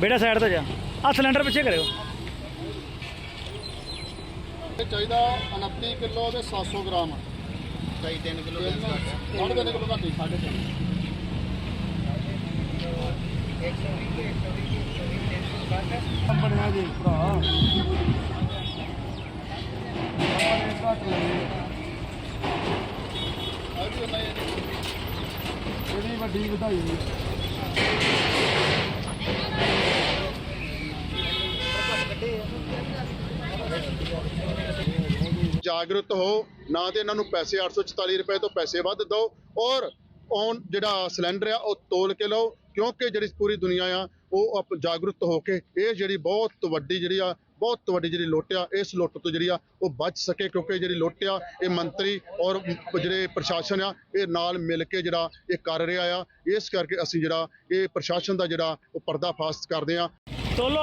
ਬੇਟਾ ਸਾਈਡ ਤੇ ਜਾ। ਆ ਸਿਲੰਡਰ ਪਿੱਛੇ ਕਰਿਓ। ਇਹ ਚਾਹੀਦਾ 29 ਕਿਲੋ ਤੇ 700 ਗ੍ਰਾਮ। ਚਾਹੀ 3 ਕਿਲੋ ਦੇ ਸਾਢੇ 3 ਕਿਲੋ ਘੱਟ ਸਾਢੇ 3 ਬਣਿਆ ਜੀ ਭਰਾ ਵੱਡੀ ਵਧਾਈ ਹੈ ਜਾਗਰੂਕ ਹੋ, ਨਾ ਤੇ ਇਹਨਾਂ ਨੂੰ ਪੈਸੇ 844 ਰੁਪਏ ਤੋਂ ਪੈਸੇ ਵੱਧ ਦਿਓ ਔਰ ਔਨ ਜਿਹੜਾ ਸਿਲੰਡਰ ਆ, ਉਹ ਤੋਲ ਕੇ ਲਓ, ਕਿਉਂਕਿ ਜਿਹੜੀ ਪੂਰੀ ਦੁਨੀਆ ਆ, ਉਹ ਆਪ ਜਾਗਰੂਕ ਹੋ ਕੇ ਇਹ ਜਿਹੜੀ ਬਹੁਤ ਵੱਡੀ ਜਿਹੜੀ ਆ, ਬਹੁਤ ਵੱਡੀ ਜਿਹੜੀ ਲੁੱਟ ਆ, ਇਸ ਲੁੱਟ ਤੋਂ ਜਿਹੜੀ ਆ, ਉਹ ਬਚ ਸਕੇ, ਕਿਉਂਕਿ ਜਿਹੜੀ ਲੁੱਟ ਆ, ਇਹ ਮੰਤਰੀ ਔਰ ਜਿਹੜੇ ਪ੍ਰਸ਼ਾਸਨ ਆ, ਇਹ ਨਾਲ ਮਿਲ ਕੇ ਜਿਹੜਾ ਇਹ ਕਰ ਰਿਹਾ ਆ, ਇਸ ਕਰਕੇ ਅਸੀਂ ਜਿਹੜਾ ਇਹ ਪ੍ਰਸ਼ਾਸਨ ਦਾ ਜਿਹੜਾ ਉਹ ਪਰਦਾਫਾਸ਼ ਕਰਦੇ ਆ। ਤੋਲੋ